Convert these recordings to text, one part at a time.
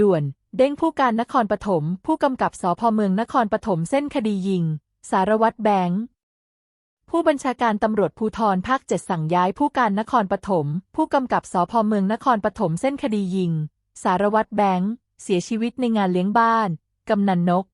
ด่วน เด้งผู้การนครปฐม ผู้กำกับสพเมืองนครปฐมเส้นคดียิง สารวัตรแบงค์ผู้บัญชาการตำรวจภูธรภาคเจ็ดสั่งย้ายผู้การนครปฐม ผู้กำกับสพเมืองนครปฐมเส้นคดียิง สารวัตรแบงค์เสียชีวิตในงานเลี้ยงบ้าน กำนันนก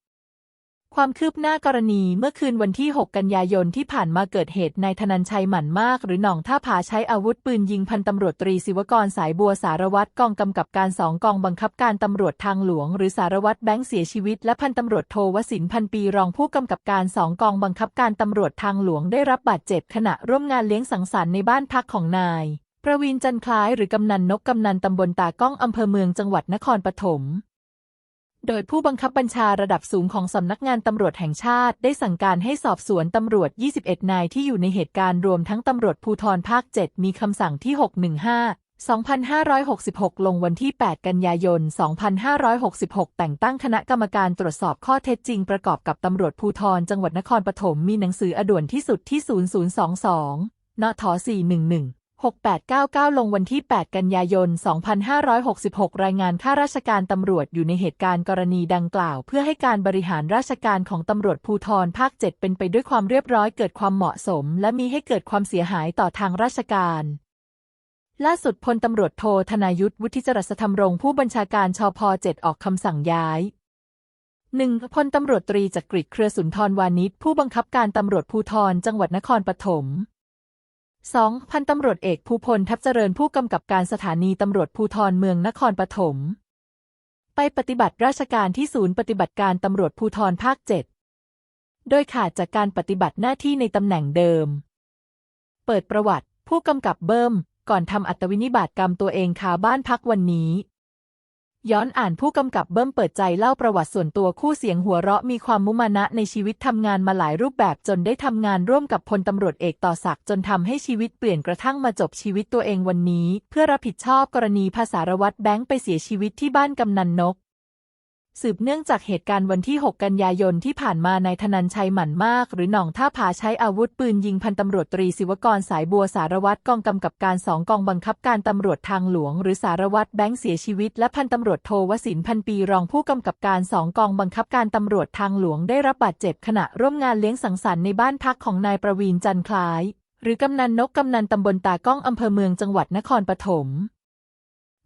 ความคืบหน้ากรณีเมื่อคืนวันที่ 6 กันยายนที่ผ่านมาเกิดเหตุนายธนันชัยหมั่นมาก หรือหน่องท่าผาใช้อาวุธปืนยิงพันตำรวจตรีศิวกรสายบัวสารวัตรกองกำกับการสองกองบังคับการตำรวจทางหลวง หรือสารวัตรแบงค์เสียชีวิต และพันตำรวจโทวสินพันปีรองผู้กำกับการสองกองบังคับการตำรวจทางหลวงได้รับบาดเจ็บขณะร่วมงานเลี้ยงสังสรรค์ในบ้านพักของนาย ประวีนจันคล้ายหรือกำนันนกกำนันตำบลตากล้องอำเภอเมืองจังหวัดนครปฐม โดยผู้บังคับบัญชาระดับสูงของสำนักงานตำรวจแห่งชาติได้สั่งการให้สอบสวนตำรวจ 21 นายที่อยู่ในเหตุการณ์รวมทั้งตำรวจภูธรภาค 7 มีคำสั่งที่ 615 2566 ลงวันที่ 8 กันยายน 2566 แต่งตั้งคณะกรรมการตรวจสอบข้อเท็จจริงประกอบกับตำรวจภูธรจังหวัดนครปฐมมีหนังสืออด่วนที่สุดที่ 0022 นท 411 6899 ลงวันที่ 8 กันยายน 2566 รายงานข้าราชการตำรวจอยู่ในเหตุการณ์กรณีดังกล่าว เพื่อให้การบริหารราชการของตำรวจภูธรภาค 7 เป็นไปด้วยความเรียบร้อยเกิดความเหมาะสม และมีให้เกิดความเสียหายต่อทางราชการล่าสุดพลตำรวจโทธนายุทธวุฒิจรัสธรรมรงผู้บัญชาการชพ7ออกคำสั่งย้าย 1. พลตำรวจตรีจักริดเครือสุนทรวานิชผู้บังคับการตำรวจภูธรจังหวัดนครปฐม 2. พันตำรวจเอกภูพลทับเจริญผู้กำกับการสถานีตำรวจภูธรเมืองนครปฐม ไปปฏิบัติราชการที่ศูนย์ปฏิบัติการตำรวจภูธรภาค 7 โดยขาดจากการปฏิบัติหน้าที่ในตำแหน่งเดิม เปิดประวัติ ผู้กำกับเบิ้ม ก่อนทำอัตวินิบาตกรรมตัวเองคาบ้านพักวันนี้ ย้อนอ่านผู้กำกับเบิ้มเปิดใจเล่าประวัติส่วนตัวคู่เสียงหัวเราะมีความมุมานะในชีวิตทำงานมาหลายรูปแบบจนได้ทำงานร่วมกับพลตำรวจเอกต่อศักดิ์จนทำให้ชีวิตเปลี่ยนกระทั่งมาจบชีวิตตัวเองวันนี้ เพื่อรับผิดชอบกรณีภาษารวัตรแบงค์ไปเสียชีวิตที่บ้านกำนันนก สืบเนื่องจากเหตุการณ์วันที่ 6 กันยายนที่ผ่านมานายธนันชัยหมั่นมาก หรือหน่องท่าผาใช้อาวุธปืนยิงพันตำรวจตรีศิวกรสายบัวสารวัตรกองกำกับการสองกองบังคับการตำรวจทางหลวง หรือสารวัตรแบงค์เสียชีวิต และพันตำรวจโทวสินพันปีรองผู้กำกับการสองกองบังคับการตำรวจทางหลวงได้รับบาดเจ็บขณะร่วมงานเลี้ยงสังสรรค์ในบ้านพักของนายประวีนจันคล้าย หรือกำนันนกกำนันตำบลตากล้องอำเภอเมืองจังหวัดนครปฐม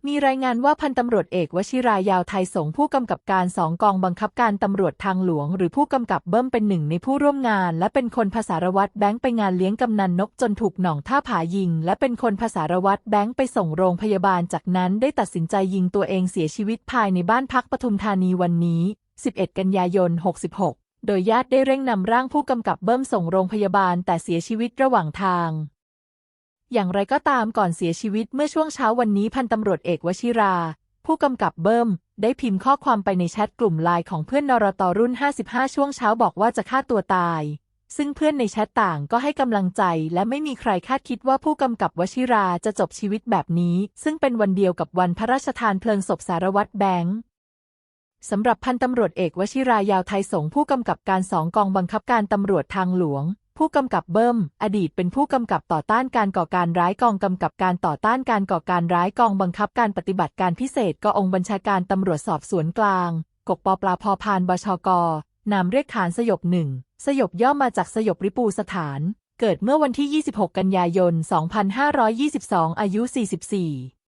มีรายงานว่าพันตำรวจเอกวชิรายาวไทยสงผู้กำกับการสองกองบังคับการตำรวจทางหลวง หรือผู้กำกับเบิ้มเป็นหนึ่งในผู้ร่วมงาน และเป็นคนภาษารวัตรแบงค์ไปงานเลี้ยงกำนันนกจนถูกหน่องท่าผายิง และเป็นคนภาษารวัตรแบงค์ไปส่งโรงพยาบาลจากนั้นได้ตัดสินใจยิงตัวเองเสียชีวิตภายในบ้านพักปทุมธานีวันนี้ 11 กันยายน 66 โดยญาติได้เร่งนำร่างผู้กำกับเบิ้มส่งโรงพยาบาลแต่เสียชีวิตระหว่างทาง อย่างไรก็ตามก่อนเสียชีวิตเมื่อช่วงเช้าวันนี้พันตำรวจเอกวชิรา ผู้กำกับเบิ้ม ได้พิมพ์ข้อความไปในแชทกลุ่มไลน์ของเพื่อนนรตรุ่น 55 ช่วงเช้าบอกว่าจะฆ่าตัวตาย ซึ่งเพื่อนในแชทต่างก็ให้กำลังใจ และไม่มีใครคาดคิดว่าผู้กำกับวชิราจะจบชีวิตแบบนี้ ซึ่งเป็นวันเดียวกับวันพระราชทานเพลิงศพสารวัตรแบงค์สำหรับพันตำรวจเอกวชิรายาวไทยสงผู้กำกับการสองกองบังคับการตำรวจทางหลวง ผู้กำกับเบิ้ม อดีตเป็นผู้กำกับต่อต้านการก่อการร้ายกองกำกับการต่อต้านการก่อการร้ายกองบังคับการปฏิบัติการพิเศษกองบัญชาการตำรวจสอบสวนกลาง กกปปลาพพานบชก นามเรียกขานสยบหนึ่ง สยบย่อมาจากสยบริปูสถาน เกิดเมื่อวันที่ 26 กันยายน 2522 อายุ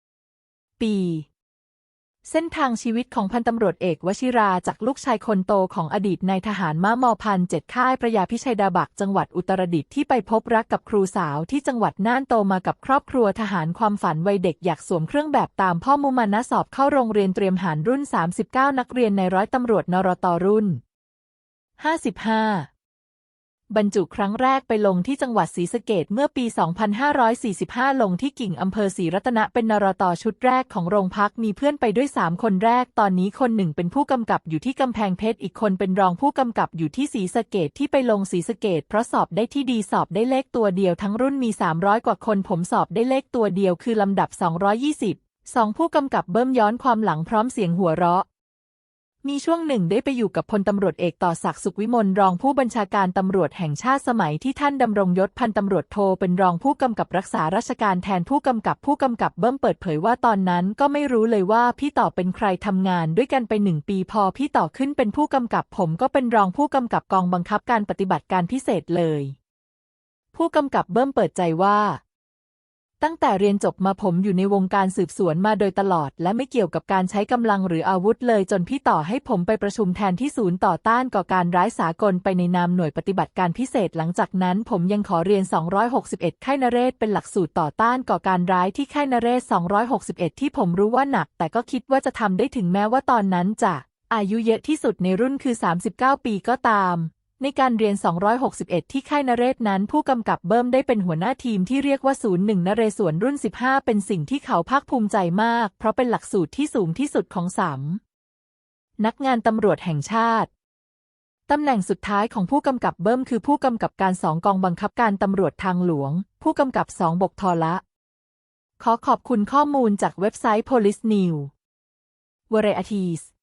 44 ปี เส้นทางชีวิตของพันตำรวจเอกวชิราจากลูกชายคนโตของอดีตนายทหารม้ามอพันเจ็ดค่ายประยาพิชัยดาบักจังหวัดอุตรดิตถ์ที่ไปพบรักกับครูสาวที่จังหวัดน่านโตมากับครอบครัวทหารความฝันวัยเด็กอยากสวมเครื่องแบบตามพ่อมุมานะสอบเข้าโรงเรียนเตรียมหารรุ่น 39 นักเรียนในร้อยตำรวจนรตรุ่น 55 บรรจุครั้งแรกไปลงที่จังหวัดศรีสะเกดเมื่อปี 2545 ลงที่กิ่งอำเภอศรีรัตนะเป็นนรตชุดแรกของโรงพักมีเพื่อนไปด้วย 3 คนแรก ตอนนี้คนหนึ่งเป็นผู้กำกับอยู่ที่กำแพงเพชร อีกคนเป็นรองผู้กำกับอยู่ที่ศรีสะเกดที่ไปลงศรีสะเกดเพราะสอบได้ที่ดีสอบได้เลขตัวเดียวทั้งรุ่นมี 300 กว่าคนผมสอบได้เลขตัวเดียวคือลำดับ 220สองผู้กำกับเบิ้มย้อนความหลังพร้อมเสียงหัวเราะ มีช่วงหนึ่งได้ไปอยู่กับพลตำรวจเอกต่อศักดิ์สุขวิมลรองผู้บัญชาการตำรวจแห่งชาติสมัยที่ท่านดำรงยศพันตำรวจโทเป็นรองผู้กำกับรักษาราชการแทนผู้กำกับผู้กำกับเบิ้มเปิดเผยว่าตอนนั้นก็ไม่รู้เลยว่าพี่ต่อเป็นใครทำงานด้วยกันไปหนึ่งปีพอพี่ต่อขึ้นเป็นผู้กำกับผมก็เป็นรองผู้กำกับกองบังคับการปฏิบัติการพิเศษเลย ผู้กำกับเบิ้มเปิดใจว่า ตั้งแต่เรียนจบมาผมอยู่ในวงการสืบสวนมาโดยตลอด และไม่เกี่ยวกับการใช้กำลังหรืออาวุธเลยจนพี่ต่อให้ผมไปประชุมแทนที่ศูนย์ต่อต้านก่อการร้ายสากลไปในนามหน่วยปฏิบัติการพิเศษหลังจากนั้น ผมยังขอเรียน 261 ค่ายนเรศเป็นหลักสูตรต่อต้านก่อการร้ายที่ค่ายนเรศ 261 ที่ผมรู้ว่าหนัก แต่ก็คิดว่าจะทำได้ถึงแม้ว่าตอนนั้นจะอายุเยอะที่สุดในรุ่นคือ 39 ปีก็ตาม ในการเรียน 261 ที่ค่ายนเรศนั้น ผู้กำกับเบิ้มได้เป็นหัวหน้าทีมที่เรียกว่า 01 นเรศวรรุ่น 15 เป็นสิ่งที่เขาภาคภูมิใจมาก เพราะเป็นหลักสูตรที่สูงที่สุดของสามนักงานตำรวจแห่งชาติ ตำแหน่งสุดท้ายของผู้กำกับเบิ้มคือผู้กำกับการสองกองบังคับการตำรวจทางหลวง ผู้กำกับสองบกทอละ ขอขอบคุณข้อมูลจากเว็บไซต์ Police News Varieties